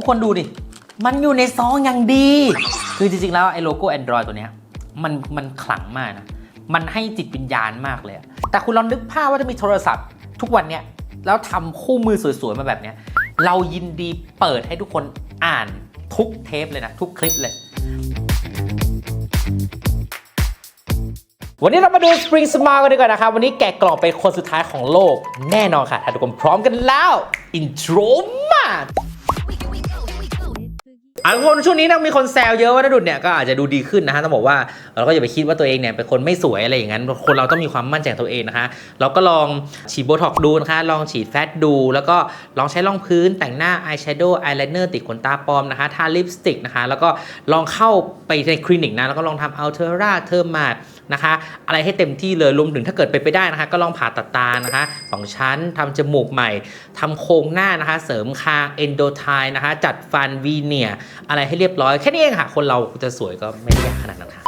ทุกคนดูดิ มันอยู่ในซองอย่างดี คือจริงๆแล้วไอ้โลโก้ Android ตัวเนี้ยมันมันขลังมากนะ มันให้จิตวิญญาณมากเลย แต่คุณลองนึกภาพว่าถ้ามีโทรศัพท์ ทุกวันเนี้ยแล้วทำคู่มือสวยๆมาแบบเนี้ยเรายินดีเปิดให้ทุกคนอ่านทุกเทปเลยนะ ทุกคลิปเลย วันนี้เรามาดู Spring Smile กันดีกว่านะครับ วันนี้แกะกล่องเป็นคนสุดท้ายของโลก แน่นอนค่ะ ถ้าทุกคนพร้อมกันแล้ว intro มา อาคนช่วงนี้นะมีคนแซวเยอะว่านาดุดเนี่ยก็อาจจะดูดีขึ้นนะฮะต้องบอกว่าเราก็อย่าไปคิดว่าตัวเองเนี่ยเป็นคนไม่สวยอะไรอย่างนั้น คนเราต้องมีความมั่นใจตัวเองนะคะเราก็ลองฉีดโบท็อกซ์ดูนะคะลองฉีดแฟตดู แล้วก็ลองใช้รองพื้นแต่งหน้าอายแชโดว์อายไลเนอร์ติดขนตาปลอมนะคะทาลิปสติกนะคะแล้วก็ลองเข้าไปในคลินิกนะแล้วก็ลองทำอัลเทอร่าเทอร์มาด นะคะ อะไรให้เต็มที่เลยรวมถึงถ้าเกิดไปไปได้นะคะ ก็ลองผ่าตัดตานะคะสองชั้นทำจมูกใหม่ทำโครงหน้านะคะ เสริมคางเอนโดไทนะคะ จัดฟันวีเนียอะไรให้เรียบร้อยแค่นี้เองค่ะ คนเราจะสวยก็ไม่ได้ยากขนาดนั้นค่ะ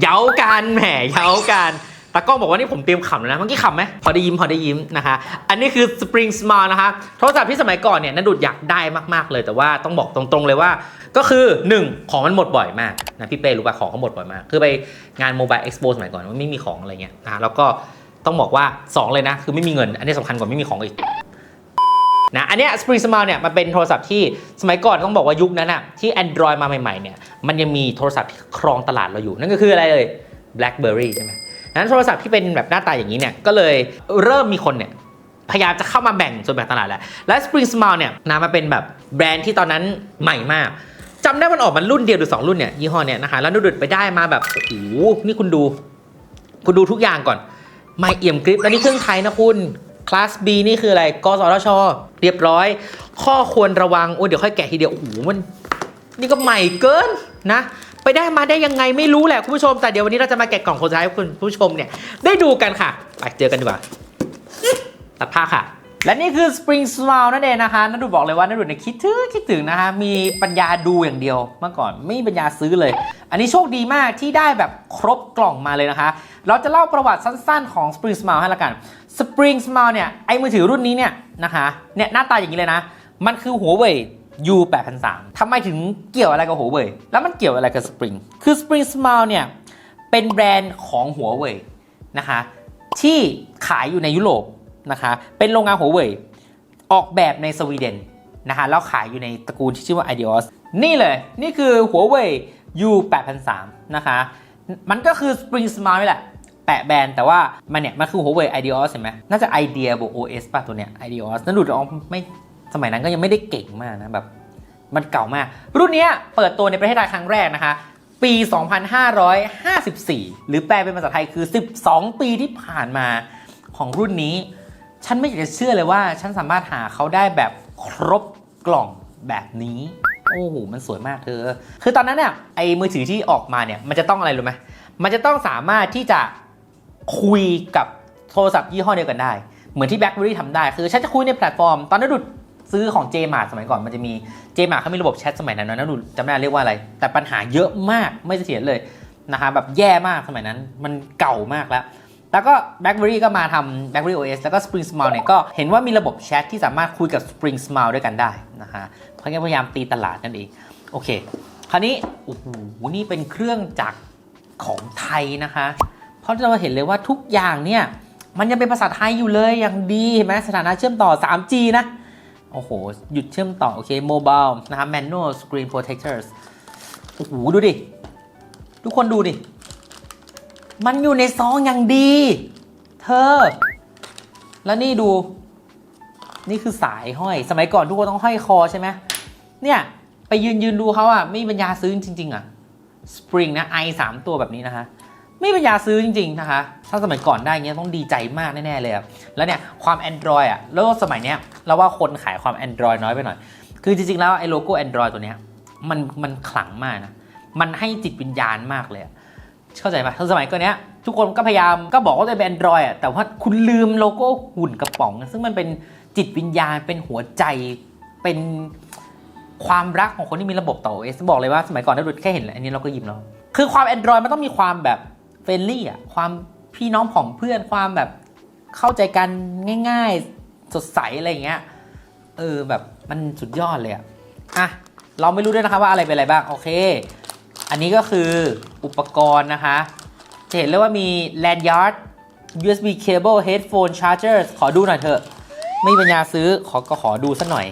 เย้ากันแหมเย้ากัน ตากล้องบอกว่านี่ผมเตรียมขำแล้วนะเมื่อกี้ขำไหมพอได้ยิ้มพอได้ยิ้มนะคะ อันนี้คือ Spring Smile นะคะโทรศัพท์ที่สมัยก่อนเนี่ยนันดุดอยากได้มากๆเลยแต่ว่าต้องบอกตรงๆเลยว่า ก็คือ 1 ของมันหมดบ่อยมากนะพี่เป้รู้ป่ะของเขาหมดบ่อยมาก คือไปงาน Mobile Expo สมัยก่อนมันไม่มีของอะไรเงี้ยนะแล้วก็ต้องบอกว่า 2 เลยนะ คือไม่มีเงิน อันนี้สำคัญกว่าไม่มีของอีกนะอันเนี้ย Spring Smile เนี่ยมันเป็นโทรศัพท์ที่สมัยก่อนต้องบอกว่ายุคนั้นอะที่ Android มาใหม่ๆเนี่ยมันยังมีโทรศัพท์ที่ครองตลาดเราอยู่ นั่นก็คืออะไรเอ่ย BlackBerry ใช่ไหม นั้นโทรศัพท์ที่เป็นแบบหน้าตาอย่างนี้เนี่ยก็เลยเริ่มมีคนเนี่ยพยายามจะเข้ามาแบ่งส่วนแบ่งตลาดแล้ว และ Spring Smile เนี่ยนะมาเป็นแบบแบรนด์ที่ตอนนั้นใหม่มากจำได้มันออกมารุ่นเดียวหรือสองรุ่นเนี่ยยี่ห้อเนี่ยนะคะแล้วดุดไปได้มาแบบโอ้โหนี่คุณดู คุณดูทุกอย่างก่อนไม่เอี่ยมกริปแล้วนี่เครื่องไทยนะคุณคลาส B นี่คืออะไรกสทช เรียบร้อย ข้อควรระวัง โอ้เดี๋ยวค่อยแกะทีเดียว โอ้โหมัน นี่ก็ใหม่เกินนะ ไปได้มาได้ยังไงไม่รู้แหละคุณผู้ชม แต่เดี๋ยววันนี้เราจะมาแกะกล่องคนสุดท้ายให้คุณผู้ชมเนี่ยได้ดูกันค่ะ ไปเจอกันดีกว่าตัดผ้าค่ะและนี่คือ Spring Smile นั่นเองนะคะนัดูบอกเลยว่านัดูเนี่ยคิดถึงคิดถึงนะคะมีปัญญาดูอย่างเดียวเมื่อก่อนไม่มีปัญญาซื้อเลย อันนี้โชคดีมากที่ได้แบบครบกล่องมาเลยนะคะ เราจะเล่าประวัติสั้นๆของ Spring Smile ให้ละกัน Spring Smile เนี่ยไอ้มือถือรุ่นนี้เนี่ยนะคะเนี่ยหน้าตาอย่างนี้เลยนะ มันคือหัวเว่ย U 8 0 0ทำไมถึงเกี่ยวอะไรกับหัวเว่ยแล้วมันเกี่ยวอะไรกับ Spring คือ Spring Smile เนี่ย เป็นแบรนด์ของหัวเว่ยนะคะ ที่ขายอยู่ในยุโรปนะคะ เป็นโรงงานหัวเว่ยออกแบบในสวีเดนนะคะ แล้วขายอยู่ในตระกูลที่ชื่อว่า Ideos นี่เลย นี่คือหัวเว่ย U 8 0 0นะคะ มันก็คือ Spring Smile นี่แหละแปะแบรนด์แต่ว่ามันเนี่ย มันคือหัวเว่ย Ideos เห็นไหมน่าจะ Idea บวก OS ป่ะตัวเนี้ย Ideos นั่นดูจะออกไม่ สมัยนั้นก็ยังไม่ได้เก่งมากนะแบบมันเก่ามาก รุ่นนี้เปิดตัวในประเทศไทยครั้งแรกนะคะ ปี 2554 หรือแปลเป็นภาษาไทยคือ 12 ปีที่ผ่านมาของรุ่นนี้ ฉันไม่อยากจะเชื่อเลยว่า ฉันสามารถหาเขาได้แบบครบกล่องแบบนี้ โอ้โห มันสวยมากเธอ คือตอนนั้นเนี่ยไอ้มือถือที่ออกมาเนี่ย มันจะต้องอะไรรู้ไหมมันจะต้องสามารถที่จะคุยกับโทรศัพท์ยี่ห้อเดียวกันได้ เหมือนที่ BlackBerry ทำได้ คือฉันจะคุยในแพลตฟอร์ม ตอนนั้นดู ซื้อของ JMart สมัยก่อนมันจะมี JMart เขามีระบบแชทสมัยนั้นนะดูจำไม่ได้เรียกว่าอะไร แต่ปัญหาเยอะมากไม่เสถียรเลยนะคะแบบแย่มากสมัยนั้นมันเก่ามากแล้ว แล้วก็ BlackBerry ก็มาทำ BlackBerry OS แล้วก็ Spring Smile เนี่ยก็เห็นว่ามีระบบแชทที่สามารถคุยกับ Spring Smile ด้วยกันได้นะคะเขาพยายามตีตลาดนั่นเองโอเค คราวนี้โอ้โหนี่เป็นเครื่องจักรของไทยนะคะ เพราะเราเห็นเลยว่าทุกอย่างเนี่ยมันยังเป็นภาษาไทยอยู่เลยอย่างดีเห็นไหมสถานะเชื่อมต่อ 3G นะ โอ้โห หยุดเชื่อมต่อ โอเค mobile นะครับ manual screen protectors โอ้โห ดูดิ ทุกคนดูดิ มันอยู่ในซองอย่างดี เธอ แล้วนี่ดู นี่คือสายห้อย สมัยก่อนทุกคนต้องห้อยคอใช่ไหมเนี่ย ไปยืนยืนดูเขาอะไม่มีปัญญาซื้อจริง ๆอะ Spring นะ i 3ตัวแบบนี้นะคะ ไม่มีปัญญาซื้อจริงๆนะคะ ถ้าสมัยก่อนได้เงี้ยต้องดีใจมากแน่ๆเลยแล้วเนี่ยความ Android อะแล้วสมัยเนี้ยเราว่าคนขายความ Android น้อยไปหน่อย คือจริงๆแล้วไอ้โลโก้ Android ตัวเนี้ยมันมันขลังมากนะ มันให้จิตวิญญาณมากเลยเข้าใจปะสมัยก่อนเนี้ยทุกคนก็พยายามก็บอกว่าตัวเองเป็น Android อะแต่ว่าคุณลืมโลโก้หุ่นกระป๋อง ซึ่งมันเป็นจิตวิญญาณเป็นหัวใจเป็นความรักของคนที่มีระบบต่อ OS บอกเลยว่าสมัยก่อนถ้าดูแค่เห็นอันนี้เราก็ยิ้มแล้วคือความ Android มันต้องมีความแบบ รนลี่อะความพี่น้องผองเพื่อนความแบบเข้าใจกันง่ายๆ สดใสอะไรอย่างเงี้ยเออแบบมันสุดยอดเลยอะอะเราไม่รู้ด้วยนะคะว่าอะไรเป็นอะไรบ้าง โอเค อันนี้ก็คืออุปกรณ์นะคะ จะเห็นเลยว่ามี lanyard USB cable headphone charger ขอดูหน่อยเถอะ ไม่มีปัญญาซื้อขอก็ขอดูสักหน่อย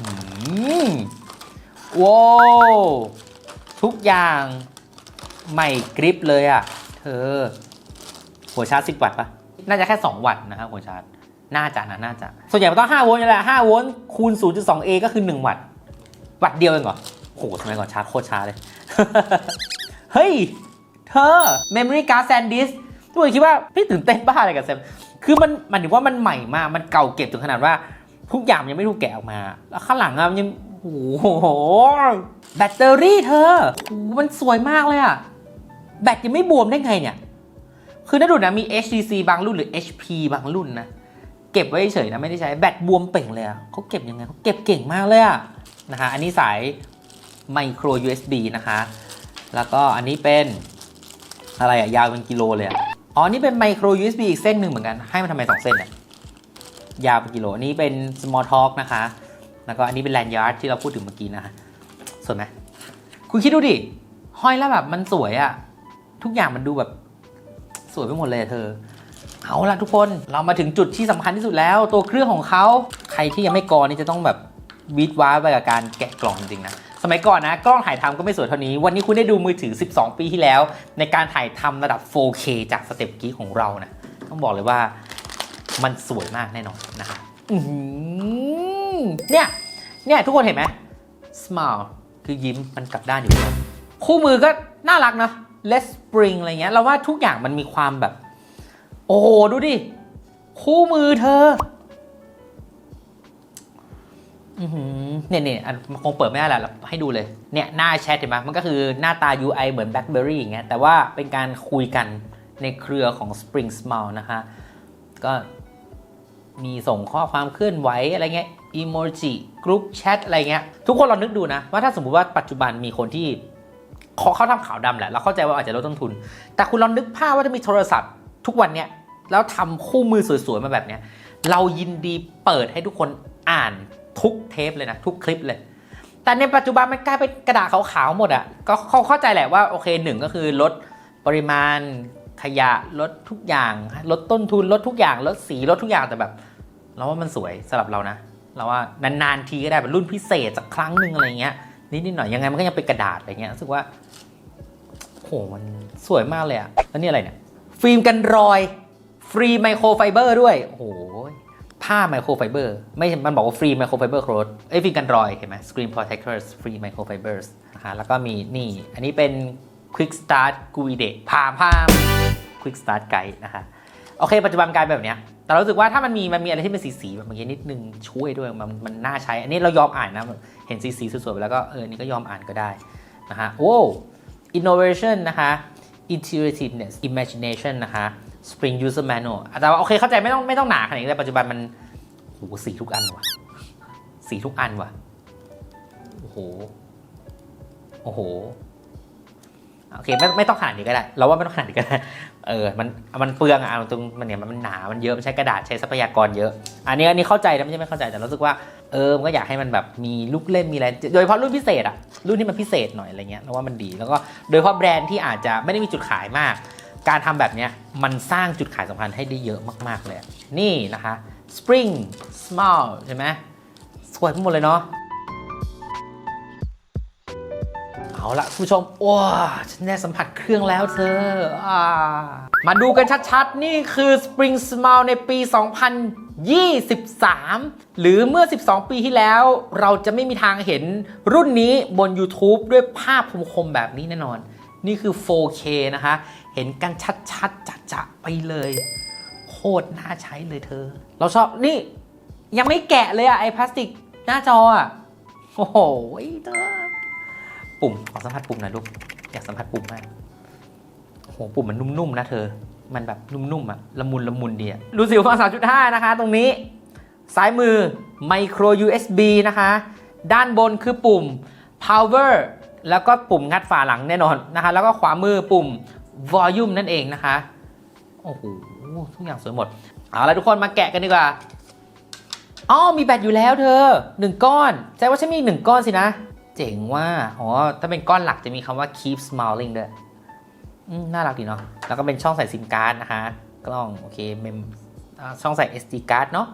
อืมว้าวทุกอย่าง ใหม่กริปเลยอะ เธอ หัวชาร์จ 10 วัตต์ปะน่าจะแค่ 2 วัตต์นะครับหัวชาร์จ น่าจะนะน่าจะ ส่วนใหญ่มันต้อง 5 โวลต์นี่แหละ5โวลต์คูณ 0.2A ก็คือ 1 วัตต์ วัตต์เดียวเองเหรอโหสมัยก่อนชาร์จโคตรช้าเลย เฮ้ย เธอ Memory Card SanDisk ทุกคนคิดว่าพี่ตื่นเต้นบ้าอะไรกับแซม คือมันมันถือว่ามันใหม่มาก มันเก่าเก็บถึงขนาดว่า ทุกอย่างมันยังไม่ถูกแกะออกมา แล้วข้างหลังอะมันยังโอ้โห แบตเตอรี่เธอโอ้โหมันสวยมากเลยอะ แบตยังไม่บวมได้ไงเนี่ย คือน่าดูนะมี HTC บางรุ่นหรือ HP บางรุ่นนะ เก็บไว้เฉยนะไม่ได้ใช้แบตบวมเป่งเลยอะเขาเก็บยังไงเขาเก็บเก่งมากเลยอะนะคะอันนี้สายไมโคร USB นะคะ แล้วก็อันนี้เป็นอะไรอะยาวเป็นกิโลเลยอะอ๋อ นี่เป็นไมโคร USB อีกเส้นหนึ่งเหมือนกัน ให้มันทำไมสองเส้นอะยาวเป็นกิโลอันนี้เป็น small talk นะคะ แล้วก็อันนี้เป็น lanyard ที่เราพูดถึงเมื่อกี้นะคะสวยไหมคุณคิดดูดิ ห้อยแล้วแบบมันสวยอะ ทุกอย่างมันดูแบบสวยไปหมดเลยเธอ เอาล่ะทุกคนเรามาถึงจุดที่สำคัญที่สุดแล้ว ตัวเครื่องของเขาใครที่ยังไม่กรอนี่จะต้องแบบวิดว้าไปกับการแกะกล่องจริงๆนะสมัยก่อนนะกล้องถ่ายทำก็ไม่สวยเท่านี้ วันนี้คุณได้ดูมือถือ 12 ปีที่แล้ว ในการถ่ายทำระดับ 4K จากสเต็ปกี้ของเรานะต้องบอกเลยว่ามันสวยมากแน่นอนนะคะอือหือเนี่ยเนี่ยทุกคนเห็นไหม smile คือยิ้มมันกลับด้านอยู่แล้วคู่มือก็น่ารักนะ let's spring อะไรเงี้ยเราว่าทุกอย่างมันมีความแบบ โอ้โห ดูดิ คู่มือเธอเนี่ยเนี่ยคงเปิดไม่ได้แหละเราให้ดูเลย เนี่ยหน้าแชทเห็นไหมมันก็คือหน้าตา UI เหมือน BlackBerry อย่างเงี้ยแต่ว่าเป็นการคุยกันในเครือของ Spring Smile นะคะก็มีส่งข้อความเคลื่อนไหวอะไรเงี้ยอีโมจิกรุ๊ปแชทอะไรเงี้ย ทุกคนลองนึกดูนะ ว่าถ้าสมมุติว่าปัจจุบันมีคนที่ เขาเขาทำขาวดำแหละเราเข้าใจว่าอาจจะลดต้นทุน แต่คุณลองนึกภาพว่าถ้ามีโทรศัพท์ทุกวันเนี้ยแล้วทำคู่มือสวยๆมาแบบเนี้ยเรายินดีเปิดให้ทุกคนอ่านทุกเทปเลยนะทุกคลิปเลย แต่ในปัจจุบันมันกลายเป็นกระดาษขาวๆหมดอะ่ะก็เขาเข้าใจแหละว่าโอเคหนึ่งก็คือลดปริมาณขยะลดทุกอย่าง ลดต้นทุนลดทุกอย่างลดสีลดทุกอย่างแต่แบบเราว่ามันสวยสำหรับเรานะเราว่านานๆทีก็ได้เป็นรุ่นพิเศษสักครั้งหนึ่งอะไรเงี้ย นิดๆหน่อยยังไงมันก็ยังเป็นกระดาษอะไรเงี้ยรู้สึกว่าโหมันสวยมากเลยอะแล้วนี่อะไรเนี่ยฟิล์มกันรอย ฟรีไมโครไฟเบอร์ด้วยโอ้โหผ้าไมโครไฟเบอร์ไม่มันบอกว่าฟรีไมโครไฟเบอร์โครดเอ้ยฟิล์มกันรอยเห็นไหม Screen Protectors Free Microfibers นะคะแล้วก็มีนี่ อันนี้เป็น Quick Start Guide พามพาม Quick Start Guide นะคะโอเค ปัจจุบันกลายเป็นแบบเนี้ย แต่เรารู้สึกว่าถ้ามันมีมันมีอะไรที่เป็นสีๆแบบเมื่อกี้นิดนึงช่วยด้วยมันมันน่าใช้ อันนี้เรายอมอ่านนะเห็นสีๆสวยๆไปแล้วก็เออนี่ก็ยอมอ่านก็ได้นะฮะโอ้ innovation นะคะ intuitiveness imagination นะคะ spring user manual แต่ว่าโอเคเข้าใจไม่ต้องไม่ต้องหนาขนาดนี้แต่ปัจจุบันมันโหสีทุกอันว่ะสีทุกอันว่ะโอ้โหโอ้โห โอเคไม่ไม่ต้องขนาดนี้ก็ได้เราว่าไม่ต้องขนาดนี้ก็ได้เออมันมันเปลืองอะตรงมันเนี่ยมันหนามันเยอะมันใช้กระดาษใช้ทรัพยากรเยอะ อันนี้อันนี้เข้าใจนะไม่ใช่ไม่เข้าใจแต่รู้สึกว่าเออมันก็อยากให้มันแบบมีลูกเล่นมีอะไร โดยเฉพาะรุ่นพิเศษอะรุ่นที่มันพิเศษหน่อยอะไรเงี้ยเราว่ามันดีแล้วก็โดยเฉพาะแบรนด์ที่อาจจะไม่ได้มีจุดขายมาก การทำแบบเนี้ยมันสร้างจุดขายสำคัญให้ได้เยอะมาก ๆเลย นี่นะคะ Spring Small ใช่ไหมสวยไปหมดเลยเนาะ เอาละคุณผู้ชมโอ้ฉันได้สัมผัสเครื่องแล้วเธออามาดูกันชัดๆ นี่คือ Spring Smile ในปี 2023 หรือเมื่อ 12 ปีที่แล้ว เราจะไม่มีทางเห็นรุ่นนี้บน YouTube ด้วยภาพคมๆแบบนี้แน่นอน นี่คือ 4K นะคะ เห็นกันชัดๆจะๆไปเลย โคตรน่าใช้เลยเธอ เราชอบนี่ ยังไม่แกะเลยอะไอพลาสติกหน้าจออะโอ้โหเธอ ปุ่มขอสัมผัสปุ่มหน่อยลูกอยากสัมผัสปุ่มมากโอ้โหปุ่มมันนุ่มๆนะเธอ มันแบบนุ่มๆอะละมุนละมุนดีอะดูสิฟัง3.5 นะคะ ตรงนี้ซ้ายมือ micro USB นะคะ ด้านบนคือปุ่ม power แล้วก็ปุ่มงัดฝาหลังแน่นอนนะคะ แล้วก็ขวามือปุ่ม volume นั่นเองนะคะ โอ้โห ทุกอย่างสวยหมด เอาละทุกคนมาแกะกันดีกว่าอ๋อมีแบตอยู่แล้วเธอหนึ่งก้อนแสดงว่าฉันมีหนึ่งก้อนสินะ เจ๋งว่า อ๋อ ถ้าเป็นก้อนหลักจะมีคำว่า keep smiling ด้วยอืมน่ารักดีเนาะ แล้วก็เป็นช่องใส่ซิมการ์ดนะคะ กล้อง โอเคเมมช่องใส่ SD card เนาะ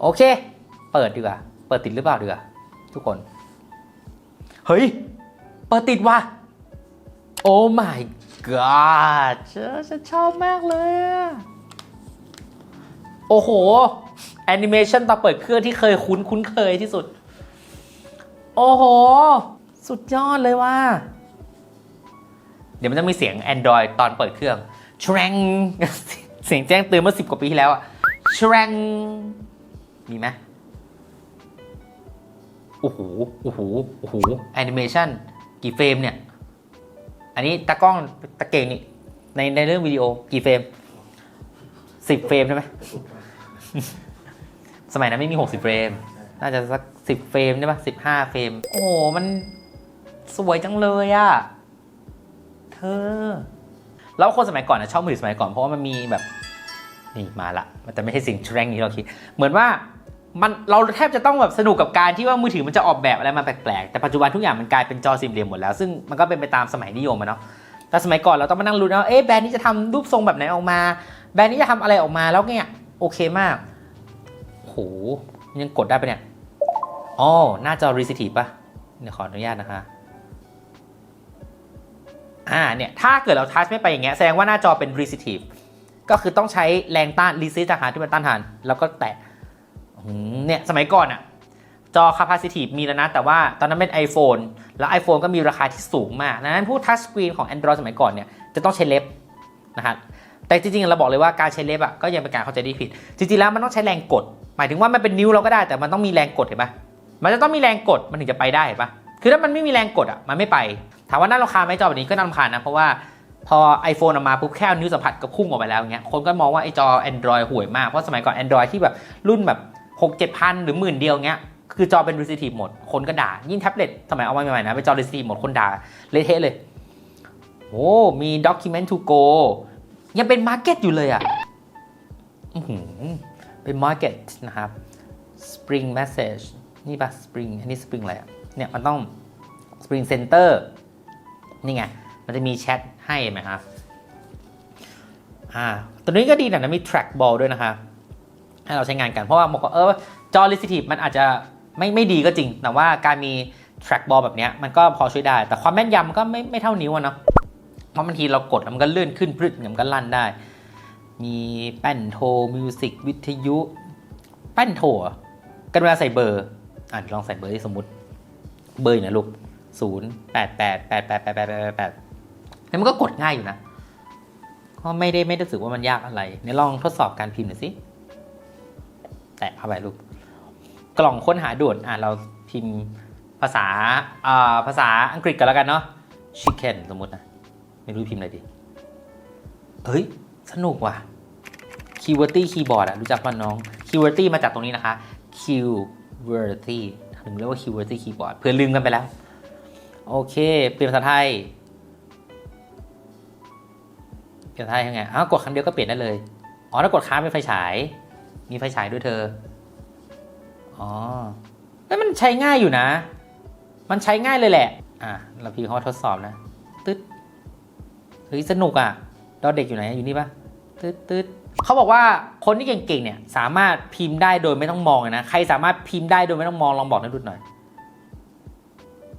โอเค เปิดดีกว่า เปิดติดหรือเปล่าดีกว่า ทุกคน เฮ้ย เปิดติดว่ะ โอ้ my god จ้าฉันชอบมากเลยอะโอ้โห แอนิเมชันตอนเปิดเครื่องที่เคยคุ้นคุ้นเคยที่สุด โอ้โห สุดยอดเลยว่า เดี๋ยวมันจะมีเสียง Android ตอนเปิดเครื่องชแรงเสียงแจ้งเตือนเมื่อสิบกว่าปีที่แล้วอะชแรงมีไหมโอ้โห โอ้โห โอ้โหแอนิเมชันกี่เฟรมเนี่ย อันนี้ตากล้องตะเก่งนี่ในในเรื่องวิดีโอกี่เฟรมสิบเฟรมใช่ไหม สมัยนั้นไม่มี60เฟรม น่าจะสัก 10 เฟรมได้ปะ15 เฟรม โอ้โห มันสวยจังเลยอะเธอ แล้วคนสมัยก่อนนะชอบมือถือสมัยก่อนเพราะว่ามันมีแบบ นี่มาละ มันจะไม่ใช่สิ่งแรงนี้เราคิด เหมือนว่ามันเราแทบจะต้องแบบสนุกกับการที่ว่ามือถือมันจะออกแบบอะไรมาแปลกๆ แต่ปัจจุบันทุกอย่างมันกลายเป็นจอสี่เหลี่ยมหมดแล้ว ซึ่งมันก็เป็นไปตามสมัยนิยมอะเนาะ แต่สมัยก่อนเราต้องมานั่งรู้นว่าเอ๊ะแบรนด์นี้จะทำรูปทรงแบบไหนออกมา แบรนด์นี้จะทำอะไรออกมาแล้วเนี่ยโอเคมากโหยังกดได้ปะเนี่ย อ๋อหน้าจอ resistive ปะเดี๋ยวขออนุญาตนะคะอ่าเนี่ยถ้าเกิดเราทัชไม่ไปอย่างเงี้ยแสดงว่าหน้าจอเป็น resistive ก็คือต้องใช้แรงต้าน resist นะคะที่มันต้านทาน แล้วก็แตะเนี่ยสมัยก่อนอะจอ capacitive มีแล้วนะ แต่ว่าตอนนั้นเป็น iPhone แล้ว iPhone ก็มีราคาที่สูงมากดังนั้นผู้ touch screen ของ Android สมัยก่อนเนี่ยจะต้องใช้เล็บนะฮะแต่จริงๆ เราบอกเลยว่าการใช้เล็บอะก็ยังเป็นการเข้าใจที่ผิด จริงๆแล้วมันต้องใช้แรงกด หมายถึงว่ามันเป็นนิ้วเราก็ได้แต่มันต้องมีแรงกดเห็นปะ มันจะต้องมีแรงกดมันถึงจะไปได้ปะคือถ้ามันไม่มีแรงกดอะมันไม่ไป ถามว่าน่ารำคาญไหมจอแบบนี้ก็น่ารำคาญนะเพราะว่าพอ iPhone ออกมาปุ๊บแค่นิ้วสัมผัสก็พุ่งออกไปแล้วอย่างเงี้ยคนก็มองว่าไอจอ Android ห่วยมาก เพราะสมัยก่อน Android ที่แบบรุ่นแบบ 6 7พันหรือหมื่นเดียวเงี้ยคือจอเป็น resistive หมด คนก็ด่า ยิ่งแท็บเล็ตสมัยเอามาใหม่ๆนะเป็นจอ resistive หมดคนด่าเละเทะเลยโอ้มี document to go ยังเป็น market อยู่เลยอะเป็น market นะครับ spring message นี่ปะ spring อันนี้ spring อะไรอะเนี่ยมันต้อง spring center นี่ไง มันจะมีแชทให้ไหมครับอ่าตัวนี้ก็ดีนะนะมี trackball ด้วยนะครับให้เราใช้งานกันเพราะว่าบอกว่าเออจอ sensitive มันอาจจะไม่ไม่ดีก็จริง แต่ว่าการมี trackball แบบเนี้ยมันก็พอช่วยได้ แต่ความแม่นยำมันก็ไม่ไม่เท่านิ้วเนาะเพราะบางทีเรากดแล้วมันก็เลื่อนขึ้นพรึดมันก็ลั่นได้ มีแป้นโทรมิวสิกวิทยุ แป้นโทกันเวลาใส่เบอร์ อะเดี๋ยวลองใส่เบอร์ที่สมมติ เบอร์อยู่นะลูกศูนย์แปดแปดแปดแปดแปดแปดแปดแปดแล้วมันก็กดง่ายอยู่นะ ก็ไม่ได้ไม่ได้รู้สึกว่ามันยากอะไรเนี่ยลองทดสอบการพิมพ์หน่อยสิ แตะเข้าไปลูก กล่องค้นหาด่วน อะเราพิมพ์ภาษาอ่าภาษาอังกฤษกันแล้วกันเนาะ chicken สมมตินะ ไม่รู้พิมพ์อะไรดี เฮ้ย สนุกว่ะ keyword keyboard อะรู้จักป่ะน้อง keyword มาจากตรงนี้นะคะ q keywordty ถึงเรียกว่า keywordty keyboard เพื่อลืมกันไปแล้ว โอเค เปลี่ยนภาษาไทย เปลี่ยนภาษาไทยยังไงอ้าวกดครั้งเดียวก็เปลี่ยนได้เลย อ๋อ ถ้ากดค้างเป็นไฟฉาย มีไฟฉายด้วยเธอ อ๋อแล้วมันใช้ง่ายอยู่นะ มันใช้ง่ายเลยแหละ อะ เราพิมพ์คำว่าทดสอบนะ ตึ๊ด เฮ้ย สนุกอะ ดอเด็กอยู่ไหน อยู่นี่ปะตึ๊ดตึ๊ด เขาบอกว่าคนที่เก่งๆเนี่ยสามารถพิมพ์ได้โดยไม่ต้องมองนะใครสามารถพิมพ์ได้โดยไม่ต้องมองลองบอกนักดุดหน่อย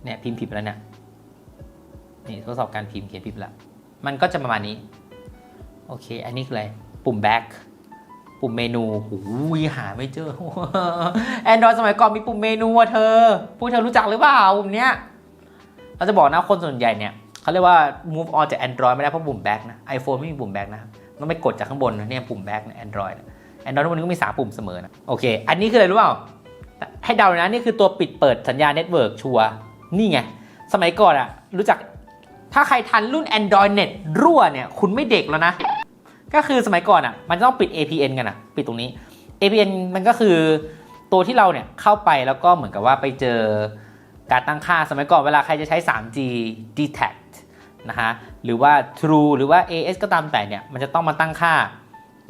เนี่ยพิมพ์ผิดแล้วเนี่ยนี่ทดสอบการพิมพ์เขียนผิดแล้วมันก็จะประมาณนี้โอเค อันนี้คืออะไรปุ่ม back ปุ่มเมนูหูยหาไม่เจอแอนดรอยสมัยก่อนมีปุ่มเมนูอะเธอ พวกเธอรู้จักหรือเปล่าปุ่มเนี้ยเราจะบอกนะคนส่วนใหญ่เนี่ยเขาเรียกว่า move on จาก Android ไม่ได้เพราะปุ่ม back นะ iPhone ไม่มีปุ่ม back นะ ต้องไปกดจากข้างบนเนี่ยปุ่ม back ใน Android นะ Android ทุกวันนี้ก็มีส3ปุ่มเสมอนะโอเค อันนี้คืออะไรรู้เปล่า ให้เดานะนี่คือตัวปิดเปิดสัญญาณเน็ตเวิร์กชัวนี่ไง สมัยก่อนอะรู้จักถ้าใครทันรุ่น Android Net รั่วเนี่ยคุณไม่เด็กแล้วนะ ก็คือสมัยก่อนอะมันต้องปิด APN กันอะปิดตรงนี้ APN มันก็คือตัวที่เราเนี่ยเข้าไปแล้วก็เหมือนกับว่าไปเจอการตั้งค่าสมัยก่อนเวลาใครจะใช้ 3G detect นะฮะหรือว่า True หรือว่า AS ก็ตามแต่เนี่ยมันจะต้องมาตั้งค่า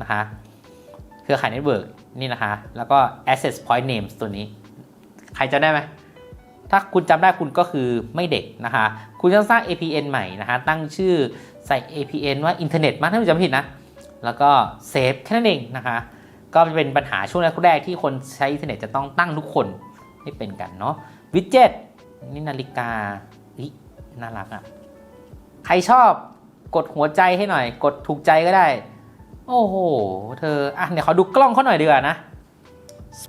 นะฮะเครือข่ายเน็ตเวิร์กนี่นะคะแล้วก็ access point names ตัวนี้ ใครจะได้ไหมถ้าคุณจำได้คุณก็คือไม่เด็กนะคะคุณต้องสร้าง APN ใหม่นะคะตั้งชื่อใส่ APN ว่าอินเทอร์เน็ตมั้งถ้าผมจำผิดนะ แล้วก็เซฟแค่นั้นเองนะคะ ก็เป็นปัญหาช่วงแรกๆที่คนใช้อินเทอร์เน็ตจะต้องตั้งทุกคนให้เป็นกันเนาะวิดเจ็ตนี่นาฬิกาอิน่ารักอะ่ะ ใครชอบกดหัวใจให้หน่อย กดถูกใจก็ได้ โอ้โห เธอ อะเดี๋ยวเขาดูกล้องเขาหน่อยดีกว่านะ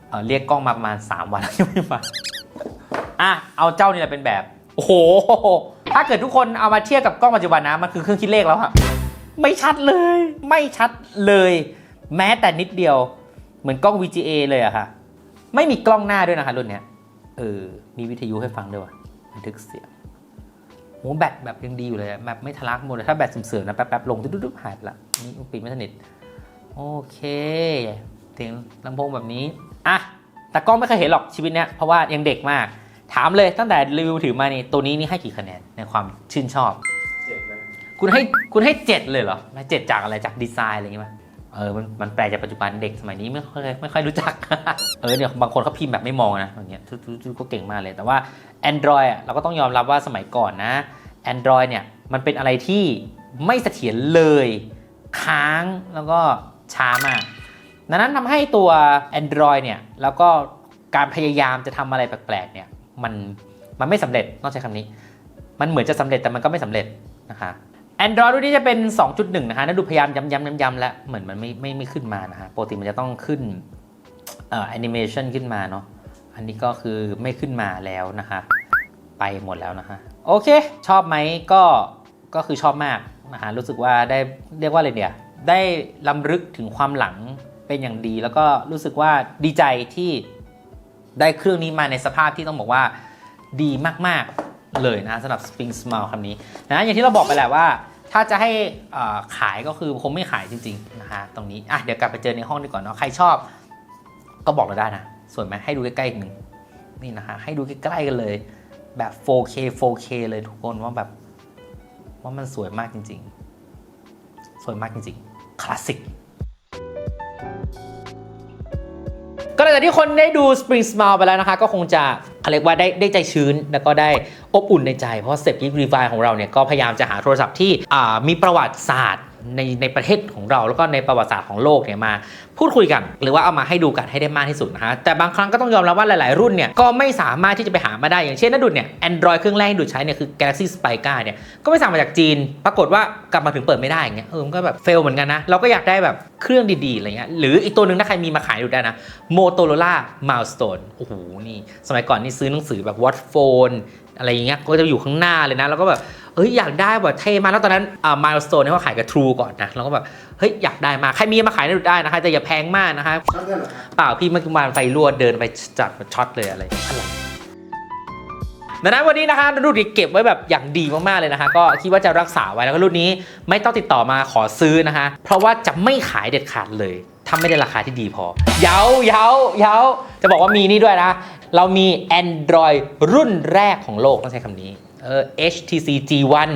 เออเรียกกล้องมาประมาณ 3 วันแล้วยังไม่มา อะ เอาเจ้านี่แหละเป็นแบบ โอ้โห ถ้าเกิดทุกคนเอามาเทียบกับกล้องปัจจุบันนะ มันคือเครื่องคิดเลขแล้วอะไม่ชัดเลย ไม่ชัดเลย แม้แต่นิดเดียว เหมือนกล้อง VGA เลยอะค่ะ ไม่มีกล้องหน้าด้วยนะคะรุ่นเนี้ย เออ มีวิทยุให้ฟังด้วยว่ะบันทึกเสียง โหแบตแบบยังดีอยู่เลยอะแบบไม่ทะลักหมดเลยถ้าแบตเสื่อมๆนะแป๊บๆลงดุ๊บๆหายไปละนี่ปิดไม่สนิทโอเคเสียงลำโพงแบบนี้อะแต่กล้องไม่เคยเห็นหรอกชีวิตเนี้ยเพราะว่ายังเด็กมาก ถามเลยตั้งแต่รีวิวถือมานี่ตัวนี้นี่ให้กี่คะแนนในความชื่นชอบเจ็ดนะคุณให้คุณให้เจ็ดเลยเหรอไม่เจ็ดจากอะไรจากดีไซน์อะไรอย่างงี้ไหม เออมันมันแปลจากปัจจุบันเด็กสมัยนี้ไม่ค่อยไม่ค่อยรู้จัก เออเนี่ยบางคนเขาพิมพ์แบบไม่มองนะอย่างเงี้ยทุกๆก็เก่งมากเลย แต่ว่า Android อะเราก็ต้องยอมรับว่าสมัยก่อนนะ Android เนี่ยมันเป็นอะไรที่ไม่เสถียรเลย ค้างแล้วก็ช้ามากดังนั้นทำให้ตัว Android เนี่ยแล้วก็การพยายามจะทำอะไรแปลกๆเนี่ยมันมันไม่สำเร็จต้องใช้คำนี้ มันเหมือนจะสำเร็จแต่มันก็ไม่สำเร็จนะคะ Android รุ่นนี้จะเป็น 2.1 นะคะนั่นดูพยายามย้ำๆย้ำๆแล้ว เหมือนมันไม่ไม่ไม่ขึ้นมานะฮะปกติมันจะต้องขึ้นเอ่อแอนิเมชันขึ้นมาเนาะอันนี้ก็คือไม่ขึ้นมาแล้วนะคะ ไปหมดแล้วนะคะ โอเค ชอบไหมก็ก็คือชอบมากนะฮะรู้สึกว่าได้เรียกว่าอะไรเดียได้ลำลึกถึงความหลังเป็นอย่างดี แล้วก็รู้สึกว่าดีใจที่ได้เครื่องนี้มาในสภาพที่ต้องบอกว่าดีมากๆเลยนะสำหรับ Spring Smile คำนี้นะอย่างที่เราบอกไปแหละว่า ถ้าจะให้ขายก็คือคงไม่ขายจริงๆนะฮะตรงนี้อะเดี๋ยวกลับไปเจอในห้องดีกว่อนเนาะใครชอบ ก็บอกเราได้นะสวยไหมให้ดูใกล้ๆอีกหนึ่งนี่นะฮะให้ดูใกล้ๆกันเลย แบบ 4K 4K เลยทุกคนว่าแบบว่ามันสวยมากจริง ๆ สวยมากจริงๆคลาสสิกก็หลังจากที่คนได้ดู Spring Smile ไปแล้วนะคะ ก็คงจะ เขาเรียกว่าได้ได้ใจชื้นแล้วก็ได้อบอุ่นในใจเพราะเซฟกิฟรีไฟของเราเนี่ยก็พยายามจะหาโทรศัพท์ที่มีประวัติศาสตร์ ในในประเทศของเราแล้วก็ในประวัติศาสตร์ของโลกเนี่ยมาพูดคุยกัน หรือว่าเอามาให้ดูกันให้ได้มากที่สุดนะฮะแต่บางครั้งก็ต้องยอมรับว่าหลาย ๆ รุ่นเนี่ยก็ไม่สามารถที่จะไปหามาได้อย่างเช่นนัดดุดเนี่ย Android เครื่องแรกที่ดุดใช้เนี่ยคือ Galaxy Spica เนี่ยก็ไม่สั่งมาจากจีน ปรากฏว่ากลับมาถึงเปิดไม่ได้อย่างเงี้ยเออมันก็แบบเฟลเหมือนกันนะเราก็อยากได้แบบเครื่องดีๆอะไรเงี้ยหรืออีกตัวหนึ่งถ้าใครมีมาขายดูได้นะ Motorola Milestone โอ้โหนี่สมัยก่อนนี่ซื้อหนังสือแบบ What Phone อะไรอย่างเงี้ยก็จะอยู่ข้างหน้าเลยนะแล้วก็แบบ เอ้ยอยากได้แบบเท่มากแล้วตอนนั้นอ่า Milestone เนี่ยเขาขายกับ True ก่อนนะเราก็แบบเฮ้ยอยากได้มากใครมีมาขายได้ดูได้นะคะแต่อย่าแพงมากนะคะชอบกันเหรอครับเปล่าพี่เมื่อกี้วานไฟรั่วเดินไปจัดช็อตเลยอะไรอะไรดังนั้นวันนี้นะคะรุ่นนี้เก็บไว้แบบอย่างดีมากๆเลยนะคะ ก็คิดว่าจะรักษาไว้แล้วก็รุ่นนี้ไม่ต้องติดต่อมาขอซื้อนะคะ เพราะว่าจะไม่ขายเด็ดขาดเลยถ้าไม่ได้ราคาที่ดีพอ เย้าเย้าเย้าจะบอกว่ามีนี่ด้วยนะ เรามี Android รุ่นแรกของโลกต้องใช้คำนี้ เออ HTC G1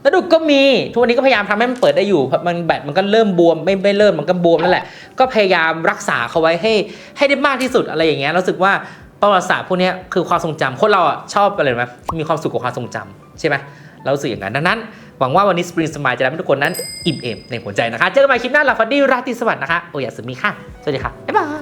แล้วดูก็มีทุกวันนี้ก็พยายามทำให้มันเปิดได้อยู่เพราะมันแบตมันก็เริ่มบวมไม่ไม่เริ่มมันก็บวมนั่นแหละก็พยายามรักษาเขาไว้ให้ให้ได้มากที่สุดอะไรอย่างเงี้ยรู้สึกว่าประวัติศาสตร์พวกนี้คือความทรงจำคนเราอะชอบอะไรไหมมีความสุขกับความทรงจำใช่ไหมเราสึกอย่างนั้นดังนั้น หวังว่าวันนี้ Spring Smile จะทำให้ทุกคนนั้นอิ่มเอมในหัวใจนะคะ เจอกันใหม่คลิปหน้าลับฝันดี้ราตรีสวัสดิ์นะคะ โอยาสึมิค่ะ สวัสดีค่ะ บ๊ายบาย